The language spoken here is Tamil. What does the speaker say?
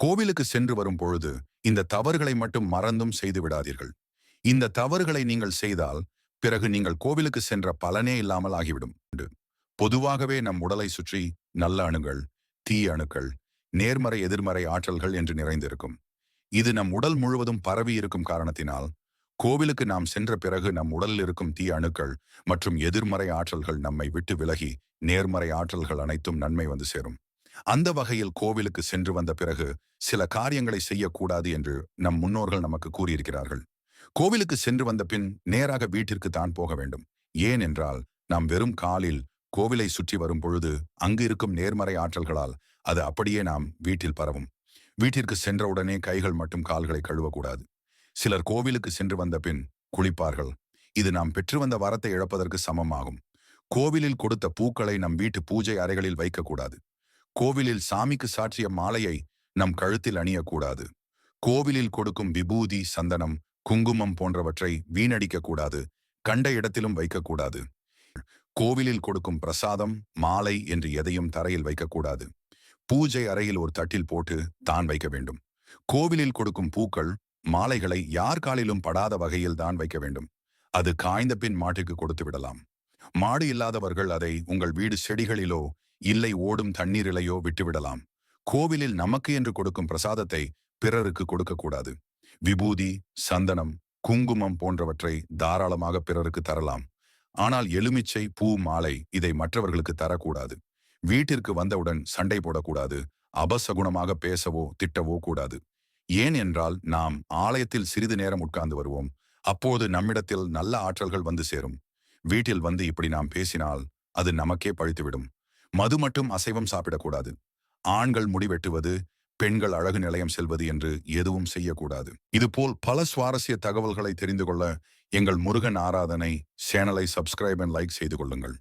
கோவிலுக்கு சென்று வரும் பொழுது இந்த தவறுகளை மட்டும் மறந்தும் செய்து விடாதீர்கள். இந்த தவறுகளை நீங்கள் செய்தால் பிறகு நீங்கள் கோவிலுக்கு சென்ற பலனே இல்லாமல் ஆகிவிடும். பொதுவாகவே நம் உடலை சுற்றி நல்ல அணுகள் தீய அணுக்கள் நேர்மறை எதிர்மறை ஆற்றல்கள் என்று நிறைந்திருக்கும். இது நம் உடல் முழுவதும் பரவி இருக்கும் காரணத்தினால் கோவிலுக்கு நாம் சென்ற பிறகு நம் உடலில் இருக்கும் தீய அணுக்கள் மற்றும் எதிர்மறை ஆற்றல்கள் நம்மை விட்டு விலகி நேர்மறை ஆற்றல்கள் அனைத்தும் நன்மை வந்து சேரும். அந்த வகையில் கோவிலுக்கு சென்று வந்த பிறகு சில காரியங்களை செய்யக்கூடாது என்று நம் முன்னோர்கள் நமக்கு கூறியிருக்கிறார்கள். கோவிலுக்கு சென்று வந்த பின் நேராக வீட்டிற்கு தான் போக வேண்டும். ஏன் என்றால் நாம் வெறும் காலில் கோவிலை சுற்றி வரும் பொழுது அங்கு இருக்கும் நேர்மறை ஆற்றல்களால் அது அப்படியே நாம் வீட்டில் பரவும். வீட்டிற்கு சென்றவுடனே கைகள் மட்டும் கால்களை கழுவக்கூடாது. சிலர் கோவிலுக்கு சென்று வந்த பின் குளிப்பார்கள். இது நாம் பெற்று வந்த வரத்தை இழப்பதற்கு சமமாகும். கோவிலில் கொடுத்த பூக்களை நம் வீட்டு பூஜை அறைகளில் வைக்கக்கூடாது. கோவிலில் சாமிக்கு சாற்றிய மாலையை நம் கழுத்தில் அணியக்கூடாது. கோவிலில் கொடுக்கும் விபூதி சந்தனம் குங்குமம் போன்றவற்றை வீணடிக்க கூடாது கண்ட இடத்திலும் வைக்கக்கூடாது. கோவிலில் கொடுக்கும் பிரசாதம் மாலை என்று எதையும் தரையில் வைக்கக்கூடாது. பூஜை அறையில் ஒரு தட்டில் போட்டு தான் வைக்க வேண்டும். கோவிலில் கொடுக்கும் பூக்கள் மாலைகளை யார் காலிலும் படாத வகையில் தான் வைக்க வேண்டும். அது காய்ந்த பின் மாட்டுக்கு கொடுத்து விடலாம். மாடு இல்லாதவர்கள் அதை உங்கள் வீடு செடிகளிலோ இல்லை ஓடும் தண்ணீரிலையோ விட்டுவிடலாம். கோவிலில் நமக்கு என்று கொடுக்கும் பிரசாதத்தை பிறருக்கு கொடுக்கக்கூடாது. விபூதி சந்தனம் குங்குமம் போன்றவற்றை தாராளமாக பிறருக்கு தரலாம். ஆனால் எலுமிச்சை பூ மாலை இதை மற்றவர்களுக்கு தரக்கூடாது. வீட்டிற்கு வந்தவுடன் சண்டை போடக்கூடாது. அபசகுணமாக பேசவோ திட்டவோ கூடாது. ஏன் என்றால் நாம் ஆலயத்தில் சிறிது நேரம் உட்கார்ந்து வருவோம். அப்போது நம்மிடத்தில் நல்ல ஆற்றல்கள் வந்து சேரும். வீட்டில் வந்து இப்படி நாம் பேசினால் அது நமக்கே பழித்துவிடும். மது மட்டும் அசைவம் சாப்பிடக்கூடாது. ஆண்கள் முடிவெட்டுவது பெண்கள் அழகு நிலையம் செல்வது என்று எதுவும் செய்யக்கூடாது. இதுபோல் பல சுவாரஸ்ய தகவல்களை தெரிந்து கொள்ள எங்கள் முருகன் ஆராதனை சேனலை சப்ஸ்கிரைப் அண்ட் லைக் செய்து கொள்ளுங்கள்.